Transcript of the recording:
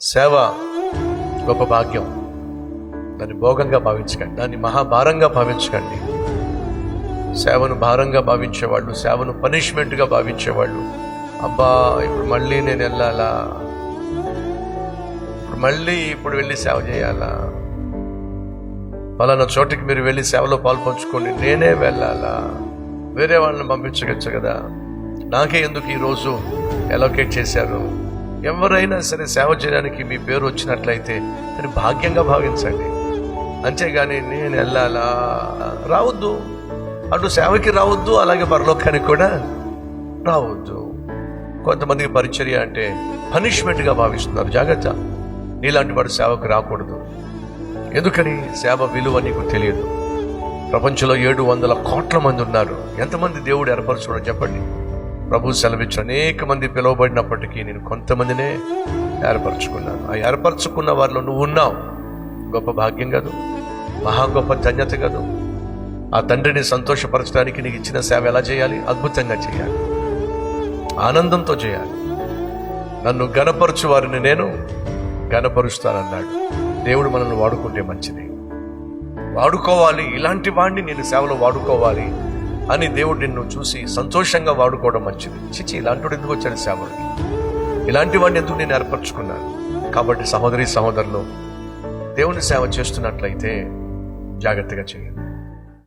సేవ గొప్ప భాగ్యం. దాన్ని భోగంగా భావించకండి. దాన్ని మహాభారంగా భావించకండి. సేవను భారంగా భావించేవాళ్ళు సేవను పనిష్మెంట్గా భావించేవాళ్ళు. అబ్బా ఇప్పుడు మళ్ళీ నేను వెళ్ళాలా? ఇప్పుడు మళ్ళీ ఇప్పుడు వెళ్ళి సేవ చేయాలా? పలానా చోటికి మీరు వెళ్ళి సేవలో పాల్పంచుకోండి నేనే వెళ్ళాలా? వేరే వాళ్ళని పంపించగచ్చు కదా? నాకే ఎందుకు ఈరోజు ఎలోకేట్ చేశారు? ఎవరైనా సరే సేవ చేయడానికి మీ పేరు వచ్చినట్లయితే దాన్ని భాగ్యంగా భావించండి. అంతేగాని నేను వెళ్ళాలా? రావద్దు. అటు సేవకి రావద్దు అలాగే పరలోకానికి కూడా రావద్దు. కొంతమందికి పరిచర్య అంటే పనిష్మెంట్గా భావిస్తున్నారు. జాగ్రత్త. నీలాంటి వాడు సేవకు రాకూడదు. ఎందుకని? సేవ విలువ నీకు తెలియదు. ప్రపంచంలో ఏడు వందల కోట్ల మంది ఉన్నారు. ఎంతమంది దేవుడు ఏర్పరచుకోవడం చెప్పండి. ప్రభు సెలవిచ్చు అనేక మంది పిలువబడినప్పటికీ నేను కొంతమందినే ఏర్పరచుకున్నాను. ఆ ఏర్పరచుకున్న వారిలో నువ్వు ఉన్నావు. గొప్ప భాగ్యం కాదు మహా గొప్ప ధన్యత కాదు. ఆ తండ్రిని సంతోషపరచడానికి నీకు ఇచ్చిన సేవ ఎలా చేయాలి? అద్భుతంగా చేయాలి. ఆనందంతో చేయాలి. నన్ను గనపరచు వారిని నేను గనపరుస్తానన్నాడు. దేవుడు మనల్ని వాడుకుంటే మంచిది. వాడుకోవాలి. ఇలాంటి వాడిని నేను సేవలో వాడుకోవాలి. అని దేవుడు నిన్ను చూసి సంతోషంగా వాడుకోవడం మంచిది. చిచి ఇలాంటి ఎందుకు వచ్చాడు సేవకి ఇలాంటి వాడిని ఎందుకు నేను ఏర్పరచుకున్నాను? కాబట్టి సహోదరి సహోదరులు దేవుని సేవ చేస్తున్నట్లయితే జాగ్రత్తగా చేయండి.